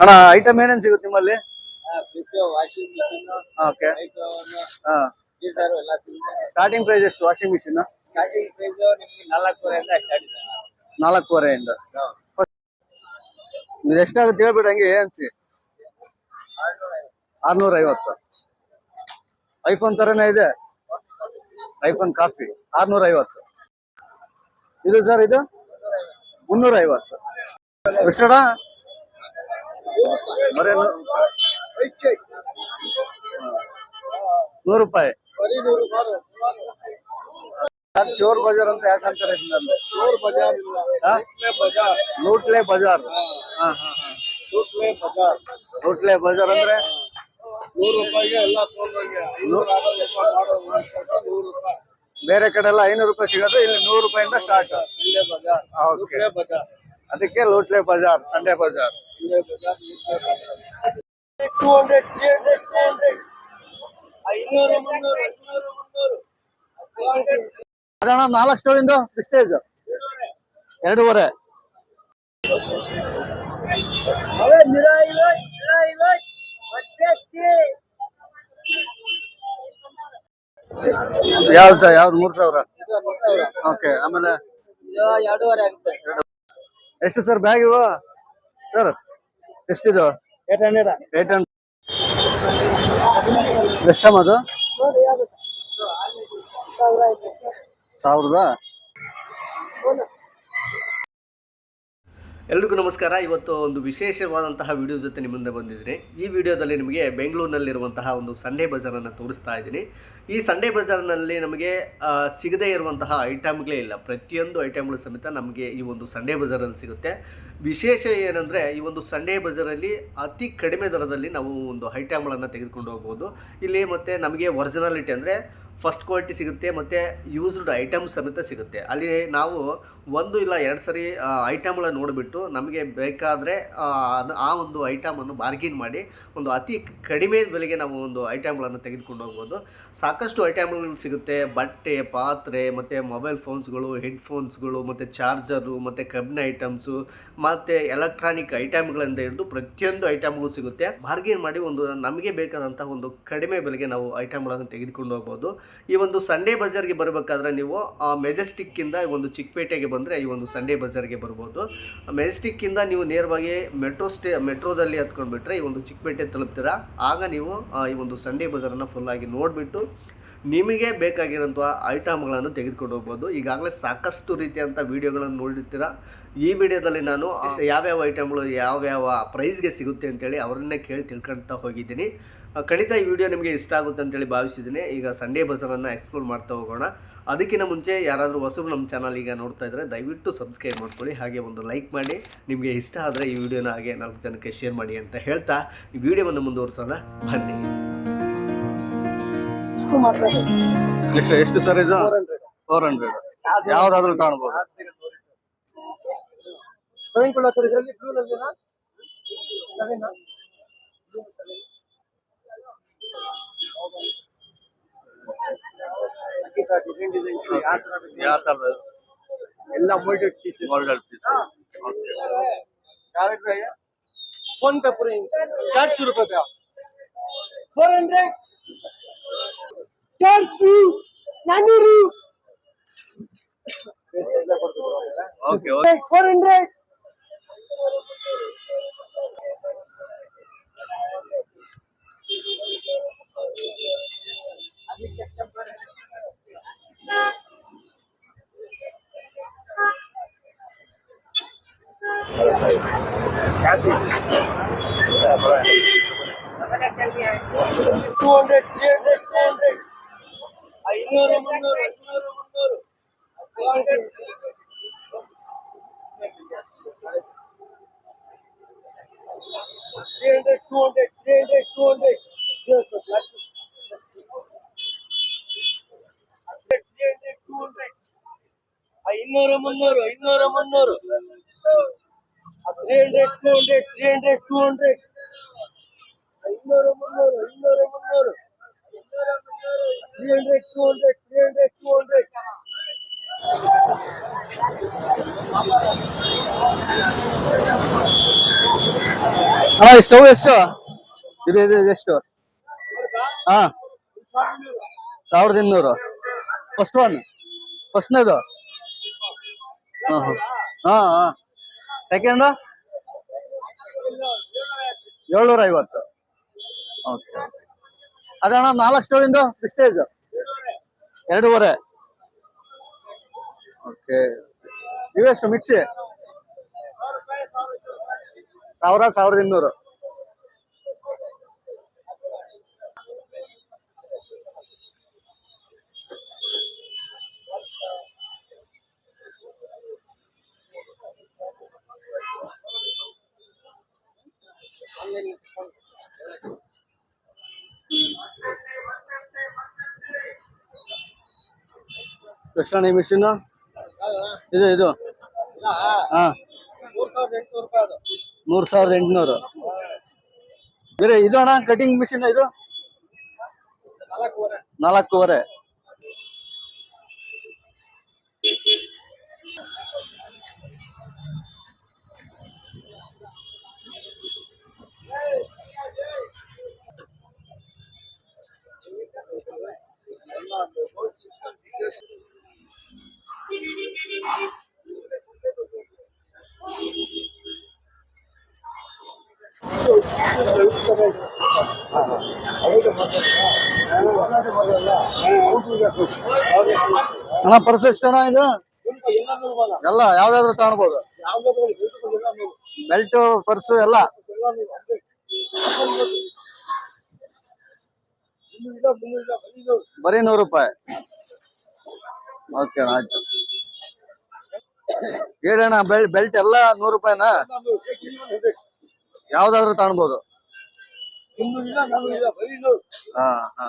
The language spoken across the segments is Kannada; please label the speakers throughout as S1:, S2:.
S1: ಅಣ್ಣ ಐಟಮ್ ಏನೇನ್ ಸಿಗುತ್ತೆ ನಿಮ್ಮಲ್ಲಿ? ಓಕೆ ಸ್ಟಾರ್ಟಿಂಗ್ ಪ್ರೈಸ್ ಎಷ್ಟು ವಾಷಿಂಗ್ ಮಿಷಿನ್
S2: ನಾಲ್ಕೂವರೆ ನಾಲ್ಕೂವರೆಯಿಂದ ಇದೆ.
S1: ಎಷ್ಟಾಗುತ್ತೆ ಹೇಳ್ಬಿಡಿ ಹಂಗೆ ಏನ್ಸಿ ಆರ್ನೂರ ಐವತ್ತು ಐಫೋನ್ ತರನೇ ಇದೆ? ಐಫೋನ್ ಕಾಫಿ ಆರ್ನೂರ ಐವತ್ತು ಇದು ಸರ್ ಇದು? ಮುನ್ನೂರ ಐವತ್ತು ಎಷ್ಟಡ ನೂರು ರೂಪಾಯಿ. ಚೋರ್ ಬಜಾರ್ ಅಂತ ಯಾಕಂತಾರೆ ಲೂಟ್ಲೆ ಬಜಾರ್
S2: ಲೂಟ್ಲೆ ಬಜಾರ್.
S1: ಅಂದ್ರೆ?
S2: ನೂರು ರೂಪಾಯಿಗೆ ಎಲ್ಲ
S1: ಬೇರೆ ಕಡೆ ಎಲ್ಲ ಐನೂರು ರೂಪಾಯಿ ಸಿಗೋದು ಇಲ್ಲಿ ನೂರು ರೂಪಾಯಿಂದ ಸ್ಟಾರ್ಟ್ ಓಕೆ. ಅದಕ್ಕೆ Lootle Bazaar
S2: Sunday Bazaar. Two hundred three hundred two hundred ಐನೂರು ಮುನ್ನೂರು ಐನೂರು ಮುನ್ನೂರು ಟೂ ಹಂಡ್ರೆಡ್
S1: ಅದಣ್ಣ ನಾಲ್ಕು ಸ್ಟೋರಿಂದು ಪ್ರಿಸ್ಟೇಜ್ ಎರಡೂವರೆ.
S2: ಅವೇ ನಿರ ಐವತ್ತು ನಿರ ಐವತ್ತು
S1: ಯಾವ್ದು ಸರ್? ಯಾವ್ದು? ಮೂರು ಸಾವಿರ? ಓಕೆ ಆಮೇಲೆ
S2: ಎರಡೂವರೆ ಆಗುತ್ತೆ.
S1: ಎಷ್ಟು ಸರ್ ಬ್ಯಾಗ್ ಇವು? ಸರ್ ಎಷ್ಟಿದು
S2: ಏಟ್ ಹಂಡ್ರೆಡ್
S1: ಏಟ್ ಹಂಡ್ರೆಡ್ ಎಷ್ಟಮ್ಮ ಅದು?
S2: ನೋಡಿ ಯಾವ್ದು? ಸಾವಿರ ಆಯ್ತು.
S1: ಸಾವಿರದ?
S3: ಎಲ್ರಿಗೂ ನಮಸ್ಕಾರ. ಇವತ್ತು ಒಂದು ವಿಶೇಷವಾದಂತಹ ವಿಡಿಯೋ ಜೊತೆ ನಿಮ್ಮ ಮುಂದೆ ಬಂದಿದ್ದೀನಿ. ಈ ವಿಡಿಯೋದಲ್ಲಿ ನಿಮಗೆ ಬೆಂಗಳೂರಿನಲ್ಲಿರುವಂತಹ ಒಂದು ಸಂಡೇ ಬಜಾರನ್ನು ತೋರಿಸ್ತಾ ಇದ್ದೀನಿ. ಈ ಸಂಡೇ ಬಜಾರ್ನಲ್ಲಿ ನಮಗೆ ಸಿಗದೇ ಇರುವಂತಹ ಐಟಮ್ಗಳೇ ಇಲ್ಲ. ಪ್ರತಿಯೊಂದು ಐಟಮ್ಗಳು ಸಮೇತ ನಮಗೆ ಈ ಒಂದು ಸಂಡೇ ಬಜಾರಲ್ಲಿ ಸಿಗುತ್ತೆ. ವಿಶೇಷ ಏನಂದರೆ, ಈ ಒಂದು ಸಂಡೇ ಬಜಾರಲ್ಲಿ ಅತಿ ಕಡಿಮೆ ದರದಲ್ಲಿ ನಾವು ಒಂದು ಐಟಮ್ಗಳನ್ನು ತೆಗೆದುಕೊಂಡು ಹೋಗ್ಬೋದು. ಇಲ್ಲಿ ಮತ್ತು ನಮಗೆ ಒರಿಜಿನಾಲಿಟಿ ಅಂದರೆ ಫಸ್ಟ್ ಕ್ವಾಲಿಟಿ ಸಿಗುತ್ತೆ ಮತ್ತು ಯೂಸ್ಡ್ ಐಟಮ್ಸ್ ಸಮೇತ ಸಿಗುತ್ತೆ. ಅಲ್ಲಿ ನಾವು ಒಂದು ಇಲ್ಲ ಎರಡು ಸರಿ ಐಟಮ್ಗಳನ್ನ ನೋಡಿಬಿಟ್ಟು ನಮಗೆ ಬೇಕಾದರೆ, ಆ ಒಂದು ಐಟಮನ್ನು ಬಾರ್ಗಿನ್ ಮಾಡಿ ಒಂದು ಅತಿ ಕಡಿಮೆ ಬೆಲೆಗೆ ನಾವು ಒಂದು ಐಟಮ್ಗಳನ್ನು ತೆಗೆದುಕೊಂಡು ಹೋಗ್ಬೋದು. ಸಾಕಷ್ಟು ಐಟಮ್ಗಳು ಸಿಗುತ್ತೆ. ಬಟ್ಟೆ, ಪಾತ್ರೆ, ಮತ್ತು ಮೊಬೈಲ್ ಫೋನ್ಸ್ಗಳು ಹೆಡ್ಫೋನ್ಸ್ಗಳು ಮತ್ತು ಚಾರ್ಜರು ಮತ್ತು ಕಬ್ಬಿನ ಐಟಮ್ಸು ಮತ್ತು ಎಲೆಕ್ಟ್ರಾನಿಕ್ ಐಟಮ್ಗಳಿಂದ ಹಿಡಿದು ಪ್ರತಿಯೊಂದು ಐಟಮ್ಗಳು ಸಿಗುತ್ತೆ. ಬಾರ್ಗಿನ್ ಮಾಡಿ ಒಂದು ನಮಗೆ ಬೇಕಾದಂಥ ಒಂದು ಕಡಿಮೆ ಬೆಲೆಗೆ ನಾವು ಐಟಮ್ಗಳನ್ನು ತೆಗೆದುಕೊಂಡು ಹೋಗ್ಬೋದು. ಈ ಒಂದು ಸಂಡೇ ಬಜಾರ್ಗೆ ಬರಬೇಕಾದ್ರೆ ನೀವು ಮೆಜೆಸ್ಟಿಕ್ಕಿಂದ ಒಂದು ಚಿಕ್ಕಪೇಟೆಗೆ ಬಂದರೆ ಈ ಒಂದು ಸಂಡೇ ಬಜಾರ್ಗೆ ಬರ್ಬೋದು. ಮೆಜೆಸ್ಟಿಕ್ಕಿಂದ ನೀವು ನೇರವಾಗಿ ಮೆಟ್ರೋ ಸ್ಟೇ ಮೆಟ್ರೋದಲ್ಲಿ ಹತ್ಕೊಂಡ್ಬಿಟ್ರೆ ಈ ಒಂದು ಚಿಕ್ಕಪೇಟೆ ತಲುಪ್ತೀರಾ? ಆಗ ನೀವು ಈ ಒಂದು ಸಂಡೇ ಬಜಾರನ್ನು ಫುಲ್ಲಾಗಿ ನೋಡಿಬಿಟ್ಟು ನಿಮಗೆ ಬೇಕಾಗಿರೋಂಥ ಐಟಮ್ಗಳನ್ನು ತೆಗೆದುಕೊಂಡು ಹೋಗ್ಬೋದು. ಈಗಾಗಲೇ ಸಾಕಷ್ಟು ರೀತಿಯಂಥ ವಿಡಿಯೋಗಳನ್ನು ನೋಡಿರ್ತೀರ? ಈ ವಿಡಿಯೋದಲ್ಲಿ ನಾನು ಯಾವ್ಯಾವ ಐಟಮ್ಗಳು ಯಾವ್ಯಾವ ಪ್ರೈಸ್ಗೆ ಸಿಗುತ್ತೆ ಅಂತೇಳಿ ಅವರನ್ನೇ ಕೇಳಿ ತಿಳ್ಕೊಳ್ತಾ ಹೋಗಿದ್ದೀನಿ. ಆ, ಖಂಡಿತ ಈ ವಿಡಿಯೋ ನಿಮಗೆ ಇಷ್ಟ ಆಗುತ್ತೆ ಅಂತೇಳಿ ಭಾವಿಸಿದ್ದೀನಿ. ಈಗ ಸಂಡೇ ಬಜಾರನ್ನು ಎಕ್ಸ್ಪ್ಲೋರ್ ಮಾಡ್ತಾ ಹೋಗೋಣ. ಅದಕ್ಕಿಂತ ಮುಂಚೆ ಯಾರಾದರೂ ಹೊಸಬ್ರು ನಮ್ಮ ಚಾನಲ್ ಈಗ ನೋಡ್ತಾ ಇದ್ದರೆ ದಯವಿಟ್ಟು ಸಬ್ಸ್ಕ್ರೈಬ್ ಮಾಡ್ಕೊಳ್ಳಿ. ಹಾಗೆ ಒಂದು ಲೈಕ್ ಮಾಡಿ. ನಿಮಗೆ ಇಷ್ಟ ಆದರೆ ಈ ವಿಡಿಯೋನ ಹಾಗೆ ನಾಲ್ಕು ಜನಕ್ಕೆ ಶೇರ್ ಮಾಡಿ ಅಂತ ಹೇಳ್ತಾ ಈ ವಿಡಿಯೋವನ್ನು ಮುಂದುವರಿಸೋಣ. ಬನ್ನಿ.
S1: ಎಷ್ಟು ಎಷ್ಟು ಸರ್ ಇದು? ಫೋರ್ ಹಂಡ್ರೆಡ್ ಯಾವ್ದಾದ್ರು
S2: ಸೆವೆನ್ ಕೊಡ ಸರ್ ಇದರಲ್ಲಿ ಬ್ಲೂ ನಲ್ಲಿನಾ? ಡಿಸೈನ್ ಡಿಸೈನ್ ಯಾವ ತರ ಬೇಕು?
S1: ಯಾವ ಥರದ
S2: ಎಲ್ಲ moulded pieces
S1: golden piece
S2: direct भैया फोन पे पूरे चार सौ रुपए पे फोर हंड्रेड चार सौ नानूरू
S1: okay okay
S2: four hundred two hundred three hundred two hundred ಐನೂರು ಮುನ್ನೂರು ಐನೂರು ಮುನ್ನೂರು two hundred three hundred two hundred three hundred two hundred three hundred two hundred ಐನೂರು ಮುನ್ನೂರು ಐನೂರು ಮುನ್ನೂರು three hundred two hundred three hundred two hundred ಐನೂರು ಮುನ್ನೂರು ಐನೂರು ಮುನ್ನೂರು three hundred two hundred three hundred two hundred
S1: ಅಣ್ಣ ಈ ಸ್ಟವ್ ಎಷ್ಟು ಇದು ಇದು ಇದು ಎಷ್ಟು ಹಾ ಸಾವಿರದ ಇನ್ನೂರು ಫಸ್ಟ್ ಒನ್ ಫಸ್ಟ್ನೇದು? ಹಾ ಹಾ. ಹಾ ಸೆಕೆಂಡ್ ಏಳ್ನೂರ ಐವತ್ತು ಓಕೆ ಅದಣ್ಣ, ನಾಲ್ಕು ಸ್ಟೋರಿಂದು ಪ್ರಿಸ್ಟೇಜ್ ಎರಡೂವರೆ. ಓಕೆ. ಇವೆಷ್ಟು ಮಿಕ್ಸಿ? ಸಾವಿರ, ಸಾವಿರದ ಇನ್ನೂರು. ಎಷ್ಟಣ್ಣ ಈ ಮಿಷಿನ್? ಇದು ಇದು.
S2: ಮೂರ್ ಸಾವಿರದ ಎಂಟುನೂರು.
S1: ಬೇರೆ ಇದು ಅಣ್ಣ ಕಟಿಂಗ್ ಮಿಷಿನ್ ಇದು?
S2: ನಾಲ್ಕೂವರೆ.
S1: ಅಣ್ಣ, ಪರ್ಸ್ ಎಷ್ಟಣ್ಣ ಇದು? ಎಲ್ಲ, ಯಾವ್ದಾದ್ರು ತಗೊಳ್ಬೋದು. ಬೆಲ್ಟ್ ಪರ್ಸ್ ಎಲ್ಲ. ಬರೀ ನೂರು ರೂಪಾಯಿ. ಓಕೆ ಆಯ್ತು. ಹೇಳಣ್ಣ ಬೆಲ್ ಬೆಲ್ಟ್ ಎಲ್ಲ ನೂರು ರೂಪಾಯಿನ? ಯಾವ್ದಾದ್ರು ತಗೊಳ್ಬೋದು. ಹಾ ಹಾ.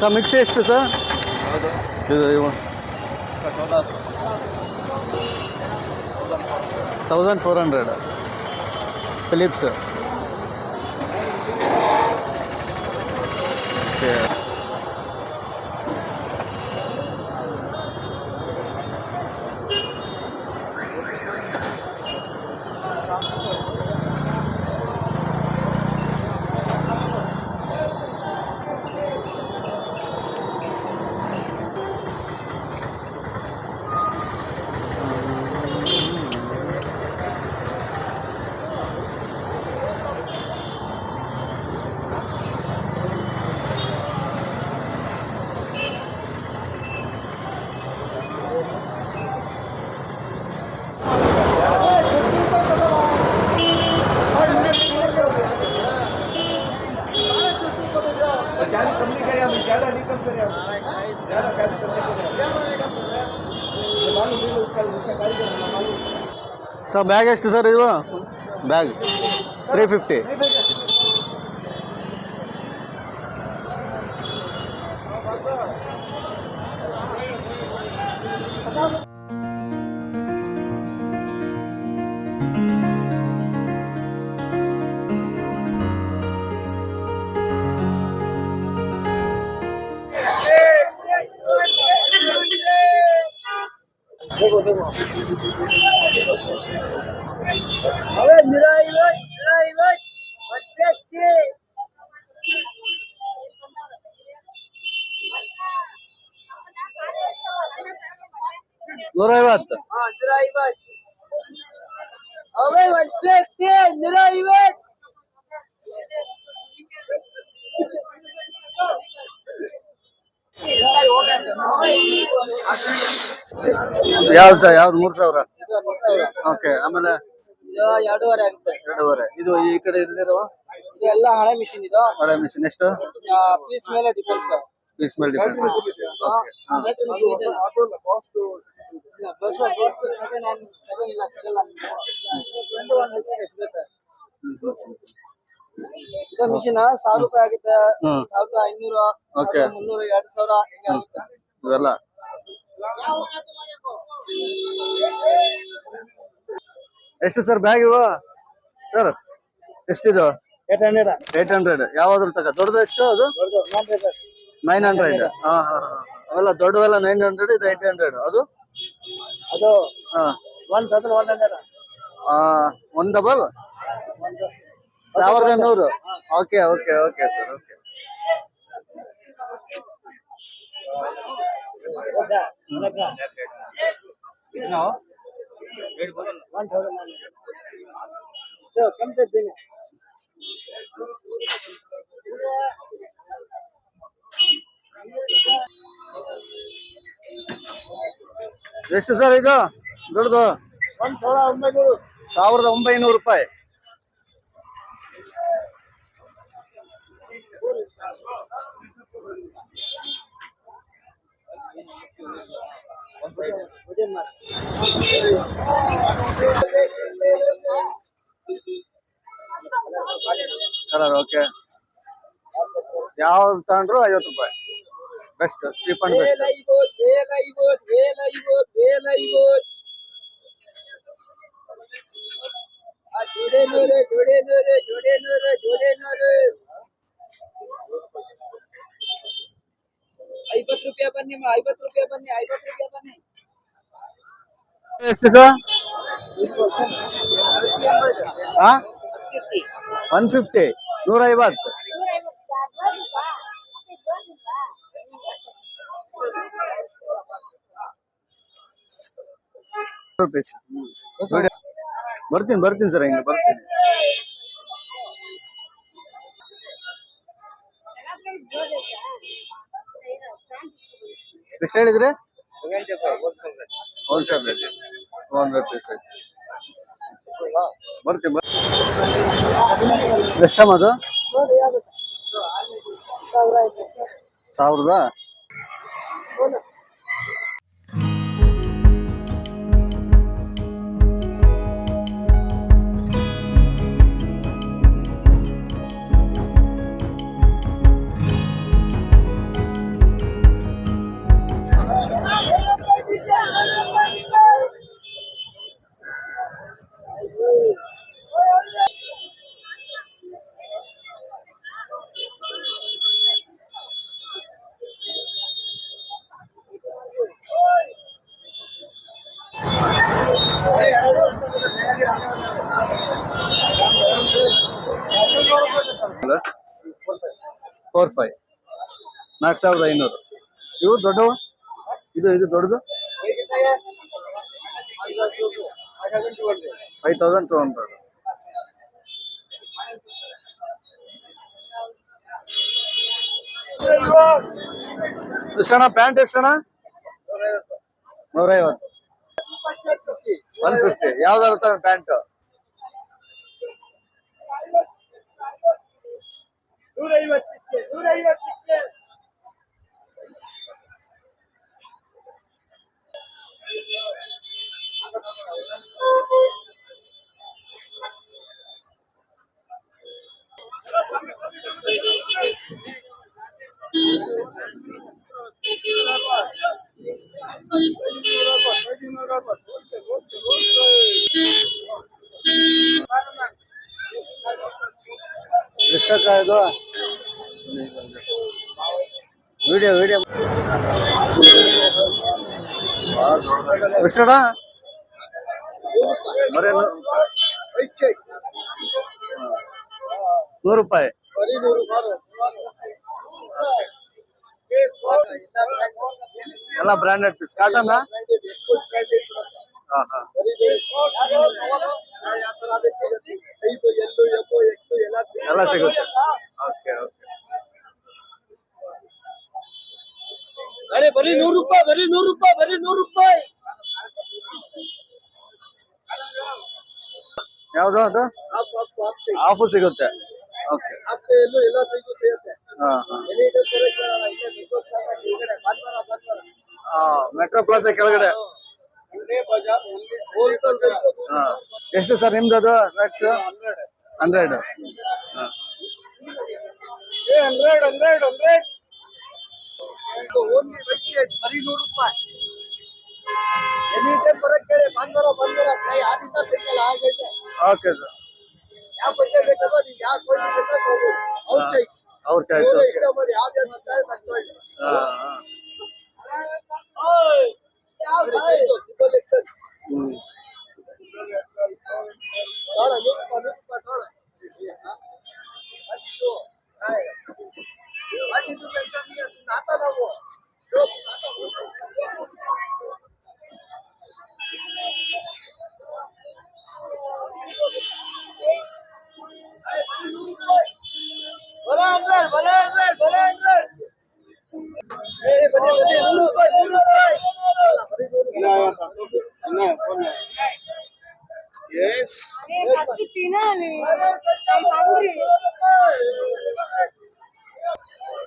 S1: ಸರ್ ಮಿಕ್ಸಿ ಎಷ್ಟು ಸರ್ ಇದು ಇವು thousand four hundred Philips sir bag ಎಷ್ಟು ಸರ್ ಇದು ಬ್ಯಾಗ್ ತ್ರೀ ಫಿಫ್ಟಿ
S2: ನೂರ ಐವತ್ತು ನೂರ
S1: ಐವತ್ತು
S2: ಅವೇ ಒಂದ್ ಪ್ಲೇಟ್ ನೂರ ಐವತ್ತು
S1: ಯಾವ್ದು ಸರ್ ಯಾವ್ದು ಮೂರ್ ಸಾವಿರ ಓಕೆ ಆಮೇಲೆ
S2: ಎರಡೂವರೆ ಆಗುತ್ತೆ
S1: ಎರಡೂವರೆ ಇದು ಈ ಕಡೆ ಇಲ್ಲಿರುವ
S2: ಇದು ಎಲ್ಲ ಹಳೆ ಮಿಷಿನ್ ಇದು
S1: ಹಳೆ ಮಿಷಿನ್ ಎಷ್ಟು
S2: ಪೀಸ್ ಮೇಲೆ ಡಿಪೆಂಡ್ ಸರ್
S1: ಪೀಸ್ ಮೇಲೆ ಡಿಪೆಂಡ್ ಓಕೆ
S2: ಮಿಷಿನ್ ಸಾವಿರ ರೂಪಾಯಿ ಆಗುತ್ತೆ.
S1: ಹ್ಮ್.
S2: ಸಾವಿರದ ಐನೂರು
S1: Okay.
S2: ಮುನ್ನೂರು ಎರಡ್ ಸಾವಿರ ಹಿಂಗೆ ಆಗುತ್ತೆ.
S1: ಇವೆಲ್ಲ. ಎಷ್ಟು ಸರ್ ಬ್ಯಾಗ್ ಇವು? ಸರ್ ಎಷ್ಟಿದು?
S2: ಏಟ್ ಹಂಡ್ರೆಡ್
S1: ಏಟ್ ಹಂಡ್ರೆಡ್ ಯಾವ್ದ್ರ ತಗ? ದೊಡ್ಡದು ಎಷ್ಟು ಅದು? ನೈನ್ ಹಂಡ್ರೆಡ್ ಹಾ ಹಾ ಹಾ. ಅವೆಲ್ಲ ದೊಡ್ಡವೆಲ್ಲ ನೈನ್ ಹಂಡ್ರೆಡ್ ಇದು ಏಟ್ ಹಂಡ್ರೆಡ್ ಅದು?
S2: ಅದು ಒನ್ ತೌಸಂಡ್ ಒನ್ ಹಂಡ್ರೆಡ್
S1: ಆ, ಒನ್ ಡಬಲ್ ಸಾವಿರದ ನೂರು okay okay
S2: okay sir okay complete
S1: ಎಷ್ಟು ಸರ್ ಇದು?
S2: ದುಡ್ದು
S1: ಸಾವಿರದ ಒಂಬೈನೂರು ರೂಪಾಯಿ. ಕಲರ್ ಓಕೆ ಯಾವ್ದು ತಗೊಂಡ್ರು ಐವತ್ತು ರೂಪಾಯಿ. ಬೆಸ್ಟ್ ಚೀಪ್ ಅಂಡ್ ಬೆಸ್ಟ್
S2: ಜೋಡೆ ನೂರು ಜೋಡೆ ನೂರು ಜೋಡೆ ನೂರು ಜೋಡೆ ನೂರು ಐವತ್ತು ರೂಪಾಯಿ ಬನ್ನಿ ಅಮ್ಮ, ಐವತ್ತು ರೂಪಾಯಿ ಬನ್ನಿ ಐವತ್ತು ರೂಪಾಯಿ ಬನ್ನಿ
S1: ಎಷ್ಟು ಸರ್ ಹಾ ಒನ್ ಫಿಫ್ಟಿ ನೂರ ಐವತ್ತು ರುಪೀಸ್ ಬರ್ತೀನಿ ಬರ್ತೀನಿ ಸರ್, ಹಿಂಗೆ ಬರ್ತೀನಿ. ಎಷ್ಟು ಹೇಳಿದ್ರಿ? Sir rate two hundred piece ಬರ್ತೀನಿ ಬರ್ತೀನಿ. ಎಷ್ಟಮ್ಮ ಅದು? ಸಾವಿರದ? ನಾಲ್ಕು ಸಾವಿರದ ಐನೂರು. ಇವು ದೊಡ್ಡವು? ಇದು ಇದು ದೊಡ್ಡದು? Five thousand two hundred. ಎಷ್ಟಣ್ಣ? Pant ಎಷ್ಟಣ್ಣ? ನೂರೈವತ್ತು. One fifty. ಯಾವ್ದಾರು ತಾನೆ ಪ್ಯಾಂಟ್. ಎಷ್ಟಕ್ಕ ಇದು ವಿಡಿಯೋ ವಿಡಿಯೋ. ಎಷ್ಟಡ ಬರೀ ನೂ- ನೂರು ರೂಪಾಯಿ ಎಲ್ಲ ಬ್ರಾಂಡೆಡ್ ಪೀಸ್ ಕಾಟನ್ ಹಾ ಹಾ ಎಲ್ಲ ಸಿಗುತ್ತೆ ಓಕೆ ಓಕೆ
S2: ಅರೆ ಬರೀ ನೂರು ರೂಪಾಯಿ ಬರೀ ನೂರು ರೂಪಾಯಿ ಬರೀ ನೂರು ರೂಪಾಯಿ
S1: ಯಾವುದು ಅದು?
S2: ಆಫ್
S1: ಸಿಗುತ್ತೆ. ಓಕೆ
S2: ಮೆಟ್ರೋ
S1: ಪ್ಲಾಜಾ ಕೆಳಗಡೆ ಎಷ್ಟು ಸರ್ ನಿಮ್ದು ಅದು
S2: racks hundred a hundred hundred hundred ಬರೀ ನೂರು ರೂಪಾಯಿ. ಎನಿ ಟೈಮ್ ಬರಕ್ ಕೇಳಿ. ಭಾನುವಾರ ಭಾನುವಾರ ಕೈ ಆರಿಂದ ಸಿಕ್ಕಲ್ಲ ಆ ಗಂಟೆ
S1: ಓಕೆ ಸರ್.
S2: ಯಾವ ಬಟ್ಟೆ ಬೇಕಲ್ಲ ನೀವು ಯಾವ ಕ್ವಾಲಿಟಿ ಬೇಕಾ ತಗೋಬೋದು ಅವ್ರ ಚಾಯ್ಸ್
S1: ಅವ್ರ ಚಾಯ್ಸ್
S2: ಅವ್ರು
S1: ಓಕೆ.
S2: ಇಷ್ಟ ಮಾಡಿ ಯಾವ್ದು ಅಂತಾರೆ ತಗೊಳ್ಳಿ
S1: ಹಾ ಹಾ.
S2: ಯಾವ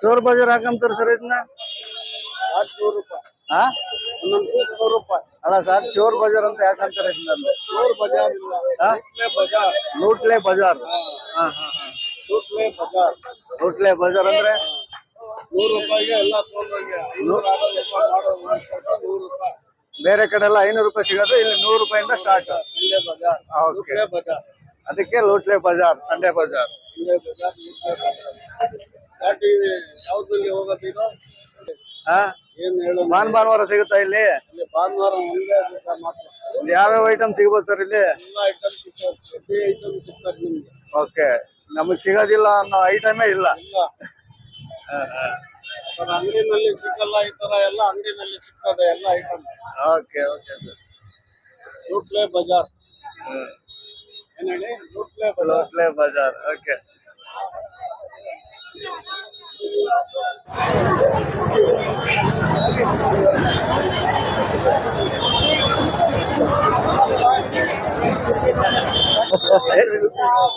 S1: ಚೋರ್ ಬಜಾರ್ ಹಾಕಂತಾರ ಸರ್ ಇದನ್ನ
S2: ನೂರು ರೂಪಾಯಿ
S1: ಹಾ
S2: ಒಂದೊಂದು ರೂಪಾಯಿ
S1: ಅಲ್ಲ ಸರ್ ಚೋರ್ ಬಜಾರ್ ಅಂತ ಯಾಕಂತಾರ ಇದನ್ನ
S2: ಚೋರ್ ಬಜಾರ್? ಲೂಟ್ಲೆ ಬಜಾರ್
S1: ಲೂಟ್ಲೆ ಬಜಾರ್. ಹಾ ಹಾ ಹಾ.
S2: ಲೂಟ್ಲೆ ಬಜಾರ್
S1: ಲೂಟ್ಲೆ ಬಜಾರ್ ಅಂದ್ರೆ?
S2: ನೂರು ರೂಪಾಯಿಗೆ ಎಲ್ಲ ರೂಪಾಯಿ
S1: ಬೇರೆ ಕಡೆ ಎಲ್ಲ ಐನೂರು ರೂಪಾಯಿ ಸಿಗೋದು ಇಲ್ಲಿ ನೂರು ರೂಪಾಯಿಂದ ಸ್ಟಾರ್ಟ್. ಓಕೆ.
S2: ಬಜಾರ್.
S1: ಅದಕ್ಕೆ ಲೋಟ್ಲೆ ಬಜಾರ್ ಸಂಡೆ ಬಜಾರ್.
S2: ಗಾಡಿ ಯಾವ್ದ್ರಲ್ಲಿ ಹೋಗೋದಿಲ್ಲ
S1: ಹಾ ಭಾನ್ ಭಾನುವಾರ ಸಿಗುತ್ತಾ ಇಲ್ಲಿ?
S2: ಭಾನುವಾರ ಒಂದೇ ದಿವಸ ಮಾತ್ರ
S1: ಯಾವ್ಯಾವ ಐಟಮ್ ಸಿಗ್ಬೋದು ಸರ್ ಇಲ್ಲಿ? ಓಕೆ. ನಮಗ್ ಸಿಗೋದಿಲ್ಲ ಅನ್ನೋ ಐಟಮೇ ಇಲ್ಲ.
S2: ಅಂಗಡಿನಲ್ಲಿ ಸಿಗಲ್ಲ ಈ ತರ ಎಲ್ಲ ಅಂಗಡಿನಲ್ಲಿ ಸಿಗ್ತದೆ ಎಲ್ಲ
S1: item. Okay
S2: okay sir Lootle Bazaar. Lootle Bazaar
S1: Lootle Bazaar okay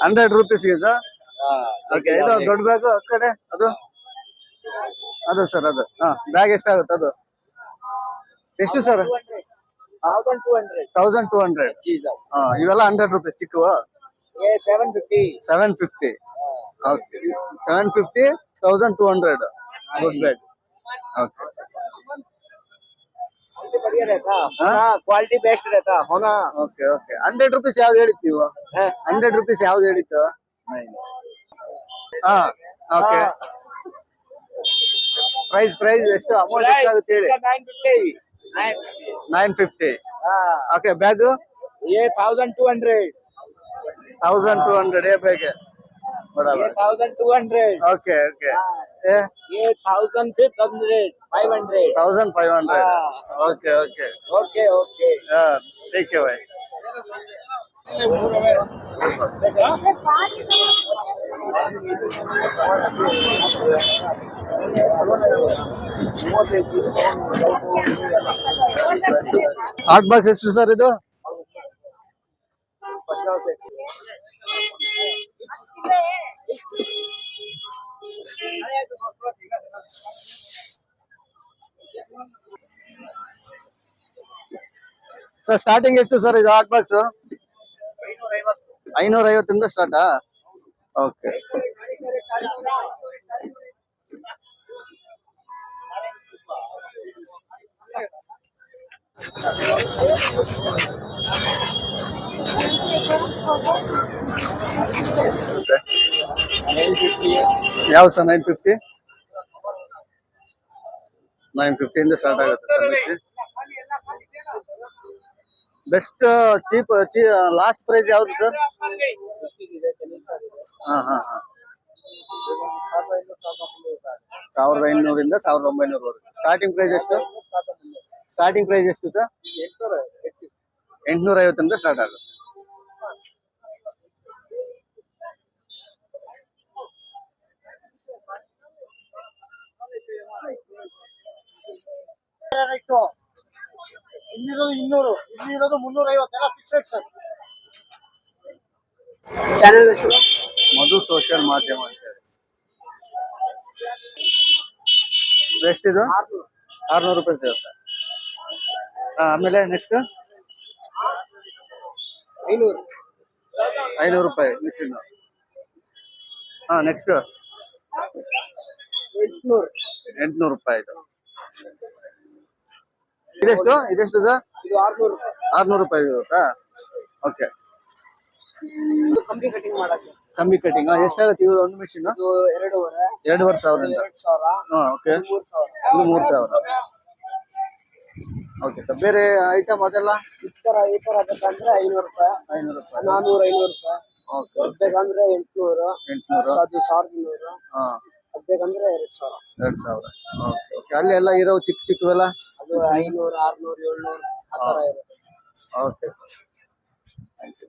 S1: hundred ರುಪೀಸ್ಗೆ sir okay ಇದು ದೊಡ್ಡ ಬ್ಯಾಗ್ ಆ? ಕಡೆ ಅದು? ಅದು ಸರ್ ಅದು. ಹಾ ಬ್ಯಾಗ್ ಎಷ್ಟಾಗುತ್ತೆ ಅದು? ಎಷ್ಟು sir
S2: thousand two hundred
S1: thousand two hundred ಹಾ ಇವೆಲ್ಲ ಹಂಡ್ರೆಡ್ ರುಪೀಸ್ ಚಿಕ್ಕವು
S2: ಏ seven fifty
S1: seven fifty okay seven fifty thousand two hundred good bag okay
S2: quality बढ़िया रहता होना क्वालिटी बेस्ट रहता होना
S1: ಓಕೆ ಓಕೆ ಹಂಡ್ರೆಡ್ ರುಪೀಸ್ ಯಾವ್ದು ಹೇಳಿತ್ತು ನೀವು ಹಂಡ್ರೆಡ್ ರುಪೀಸ್ ಯಾವ್ದು ಹೇಳಿತ್ತು ಹಾ ಓಕೆ ಪ್ರೈಸ್ ಪ್ರೈಸ್ ಎಷ್ಟು ಅಮೌಂಟ್ ಎಷ್ಟಾಗುತ್ತೆ ಹೇಳಿ Nine fifty
S2: okay bag a thousand
S1: two hundred thousand two hundred
S2: a bag thousand two
S1: hundred okay okay
S2: a thousand fifth hundred five hundred
S1: thousand five hundred
S2: okay
S1: okay okay
S2: okay ठीक
S1: है भाई आठ बस एस सर इधर सर स्टार्टिंग एस्टू सर इधर आठ बस सर ಐನೂರ ಐವತ್ತಿಂದ ಸ್ಟಾರ್ಟಾ ಓಕೆ ಯಾವ ಸರ್ ನೈನ್ ಫಿಫ್ಟಿ ನೈನ್ ಫಿಫ್ಟಿಯಿಂದ ಸ್ಟಾರ್ಟ್ ಆಗುತ್ತೆ sir best cheap last price ಯಾವುದು ಸರ್? ಸಾವಿರದ ಐನೂರಿಂದ ಸಾವಿರದ ಒಂಬೈನೂರವರೆಗೆ ಸ್ಟಾರ್ಟಿಂಗ್ ಪ್ರೈಸ್ ಎಷ್ಟು? ಸ್ಟಾರ್ಟಿಂಗ್ ಪ್ರೈಸ್ ಎಷ್ಟು ಸರ್ ಎಂಟ್ನೂರ ಐವತ್ತರಿಂದ ಸ್ಟಾರ್ಟ್ ಆಗುತ್ತೆ
S2: ಇಲ್ಲಿರೋದು ಇನ್ನೂರು ಇಲ್ಲಿರೋದು ಮುನ್ನೂರ ಐವತ್ತೆಲ್ಲ fix rate sir
S1: Madhu social ಮಾಧ್ಯಮ ಅಂತ ಹೇಳಿ. ಎಷ್ಟಿದು? ಆರ್ನೂರು ರೂಪಾಯಿ ಸಿಗುತ್ತೆ. ಆಮೇಲೆ ನೆಕ್ಸ್ಟ್
S2: ಐನೂರು
S1: ಐನೂರು ರೂಪಾಯಿ, ಮಿಷಿನ್. ಹಾ ನೆಕ್ಸ್ಟ್
S2: ಎಂಟ್ನೂರು
S1: ಎಂಟ್ನೂರು ರೂಪಾಯಿ ಇದು ಇದೆಷ್ಟು? ಇದೆಷ್ಟು ಸರ್
S2: ಆರ್ನೂರು ರೂಪಾಯಿ.
S1: ಸಿಗುತ್ತಾ? ಓಕೆ
S2: ಕಂಪ್ನಿ ಕಟಿಂಗ್ ಮಾಡಕ್ಕೆ.
S1: ಕಮ್ಮಿ ಕಟಿಂಗ್ ಎಷ್ಟಾಗುತ್ತೆ ಇದು ಒಂದು ಮಿಷಿನ್
S2: ಎರಡೂವರೆ.
S1: ಎರಡೂವರೆ ಸಾವಿರದಿಂದ.
S2: ಎರಡು ಸಾವಿರ.
S1: ಹಾ ಓಕೆ ಇದು ಮೂರು ಸಾವಿರ. ಓಕೆ ಸರ್ ಬೇರೆ ಐಟಮ್ ಅದೆಲ್ಲ?
S2: ಈ ತರ ಈ ತರ ಬೇಕಂದ್ರೆ ಐನೂರು ರೂಪಾಯಿ.
S1: ಐನೂರು ರೂಪಾಯಿ.
S2: ನಾನೂರು ಐನೂರು ರೂಪಾಯಿ.
S1: ಓಕೆ
S2: ಬೇಕಂದ್ರೆ ಎಂಟುನೂರು.
S1: ಎಂಟ್ನೂರು.
S2: ಅದು ಸಾವಿರದ ಇನ್ನೂರು.
S1: ಹಾ.
S2: ಅದ್ ಬೇಕಂದ್ರೆ ಎರಡ್ ಸಾವಿರ.
S1: ಎರಡ್ ಸಾವಿರ. ಓಕೆ ಓಕೆ ಅಲ್ಲಿ ಎಲ್ಲ ಇರೋ ಚಿಕ್ಕ ಚಿಕ್ಕವೆಲ್ಲ?
S2: ಅದು ಐನೂರು ಆರ್ನೂರು ಏಳ್ನೂರು ಆ ತರ ಇರುತ್ತೆ.
S1: ಓಕೆ ಸರ್ ಥ್ಯಾಂಕ್ ಯು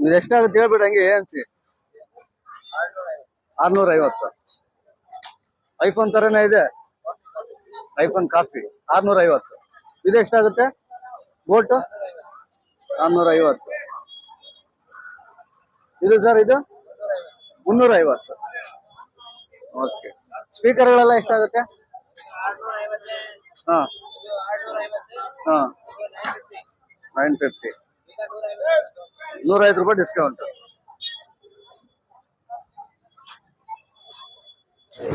S1: ಇದು ಎಷ್ಟಾಗುತ್ತೆ ಹೇಳ್ಬಿಡಿ ಹಂಗೆ ಏನ್ಸಿ ಆರ್ನೂರ ಐವತ್ತು ಐಫೋನ್ ತರನೇ ಇದೆ. ಐಫೋನ್ ಕಾಫಿ ಆರ್ನೂರ ಐವತ್ತು ಇದು ಎಷ್ಟಾಗುತ್ತೆ ಬೋಟು ಆರ್ನೂರ ಐವತ್ತು ಇದು ಸರ್, ಇದು? ಮುನ್ನೂರ ಐವತ್ತು ಓಕೆ. ಸ್ಪೀಕರ್ಗಳೆಲ್ಲ ಎಷ್ಟಾಗುತ್ತೆ ಹಾ. ಹಾ. Nine fifty. ನೂರೈವತ್ತು ರೂಪಾಯಿ ಡಿಸ್ಕೌಂಟ್ ಇದು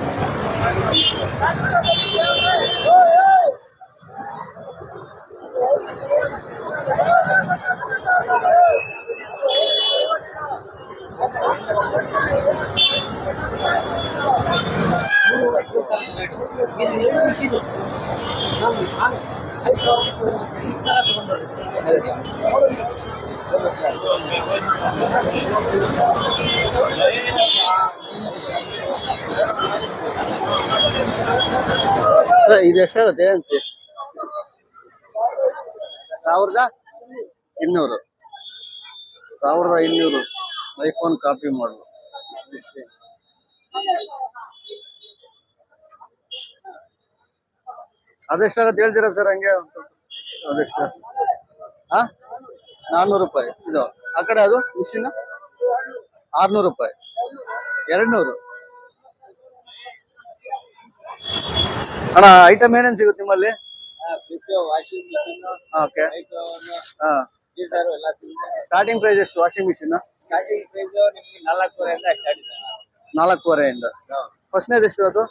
S1: ಎಷ್ಟಾಗುತ್ತೆ ಅನ್ಸಿ. ಸಾವಿರದ ಇನ್ನೂರು. ಸಾವಿರದ ಇನ್ನೂರು. ಐಫೋನ್ ಕಾಪಿ ಮಾಡಲು ಅದೆಷ್ಟಾಗುತ್ತೆ ಹೇಳ್ತೀರಾ ಸರ್ ಹಂಗೆ? ಅದೆಷ್ಟು? ಹಾ ನಾನ್ನೂರು ರೂಪಾಯಿ. ಇದು ಆ ಕಡೆ ಅದು ಮಿಷಿನ್ ಆರ್ನೂರು ರೂಪಾಯಿ. ಎರಡು ನೂರು ಅಣ್ಣ ಐಟಮ್ ಏನೇನ್ ಸಿಗುತ್ತೆ ನಿಮ್ಮಲ್ಲಿ? ಓಕೆ ಸ್ಟಾರ್ಟಿಂಗ್ ಪ್ರೈಸ್ ಎಷ್ಟು ವಾಷಿಂಗ್ ಮಿಷಿನ್
S2: ನಾಲ್ಕೂವರೆಯಿಂದ
S1: ಫಸ್ಟ್ನೇದು ಎಷ್ಟು ಅದು?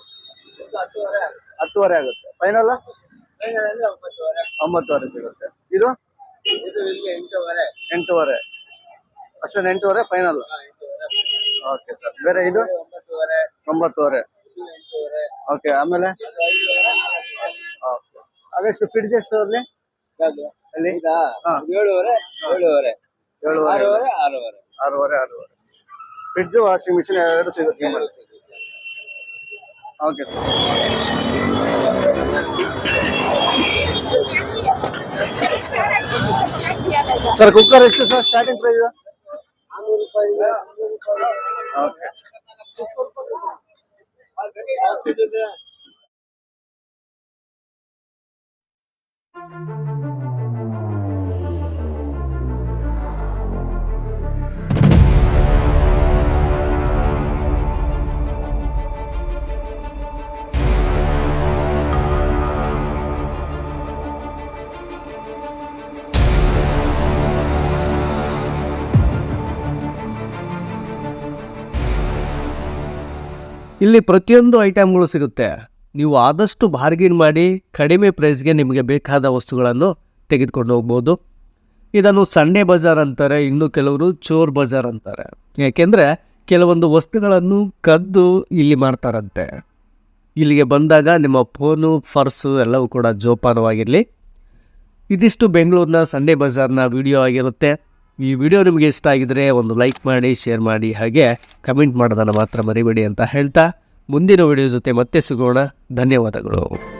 S2: ಹತ್ತುವರೆ
S1: ಆಗುತ್ತೆ. ಫೈನಲ್
S2: ಒಂಬತ್ತುವರೆ.
S1: ಸಿಗುತ್ತೆ. ಇದು?
S2: ಎಂಟೂವರೆ.
S1: ಅಷ್ಟೇ ಎಂಟೂವರೆ? ಫೈನಲ್ ಓಕೆ ಸರ್ ಬೇರೆ ಇದು?
S2: ಒಂಬತ್ತುವರೆ.
S1: ಓಕೆ ಆಮೇಲೆ
S2: ಇದು ಐದೂವರೆ ನಾಲ್ಕೂವರೆ.
S1: ಓಕೆ ಅದೆಷ್ಟು ಫ್ರಿಡ್ಜ್ ಎಷ್ಟು ಅಲ್ಲಿ
S2: ಯಾವ್ದು?
S1: ಅಲ್ಲಿ?
S2: ಇದಾ?
S1: ಹಾ.
S2: ಏಳುವರೆ ಏಳುವರೆ.
S1: ಏಳುವರೆ.
S2: ಆರೂವರೆ ಆರೂವರೆ.
S1: ಆರೂವರೆ ಆರೂವರೆ. ಫ್ರಿಡ್ಜ್ ವಾಷಿಂಗ್ ಮಿಷಿನ್ ಎರಡು ಸಿಗುತ್ತೆ ನಿಮ್ಮಲ್ಲಿ. ಓಕೆ ಸರ್ ಸರ್ ಕುಕ್ಕರ್ ಎಷ್ಟು ಸರ್ ಸ್ಟಾರ್ಟಿಂಗ್ ಪ್ರೈಸ್
S2: ನಾನ್ನೂರು ರೂಪಾಯಿಂದ ಮುನ್ನೂರು ರೂಪಾಯಿ.
S1: ಓಕೆ
S3: ಇಲ್ಲಿ ಪ್ರತಿಯೊಂದು ಐಟಮ್ಗಳು ಸಿಗುತ್ತೆ. ನೀವು ಆದಷ್ಟು ಬಾರ್ಗಿನ್ ಮಾಡಿ ಕಡಿಮೆ ಪ್ರೈಸ್ಗೆ ನಿಮಗೆ ಬೇಕಾದ ವಸ್ತುಗಳನ್ನು ತೆಗೆದುಕೊಂಡು ಹೋಗ್ಬೋದು. ಇದನ್ನು ಸಂಡೆ ಬಜಾರ್ ಅಂತಾರೆ, ಇನ್ನು ಕೆಲವರು ಚೋರ್ ಬಜಾರ್ ಅಂತಾರೆ. ಯಾಕೆಂದರೆ ಕೆಲವೊಂದು ವಸ್ತುಗಳನ್ನು ಕದ್ದು ಇಲ್ಲಿ ಮಾಡ್ತಾರಂತೆ. ಇಲ್ಲಿಗೆ ಬಂದಾಗ ನಿಮ್ಮ ಫೋನು ಫರ್ಸು ಎಲ್ಲವೂ ಕೂಡ ಜೋಪಾನವಾಗಿರಲಿ. ಇದಿಷ್ಟು ಬೆಂಗಳೂರಿನ ಸಂಡೇ ಬಜಾರ್ನ ವಿಡಿಯೋ ಆಗಿರುತ್ತೆ. ಈ ವಿಡಿಯೋ ನಿಮಗೆ ಇಷ್ಟ ಆಗಿದರೆ ಒಂದು ಲೈಕ್ ಮಾಡಿ, ಶೇರ್ ಮಾಡಿ, ಹಾಗೆ ಕಮೆಂಟ್ ಮಾಡೋದನ್ನು ಮಾತ್ರ ಮರಿಬೇಡಿ ಅಂತ ಹೇಳ್ತಾ ಮುಂದಿನ ವಿಡಿಯೋ ಜೊತೆ ಮತ್ತೆ ಸಿಗೋಣ. ಧನ್ಯವಾದಗಳು.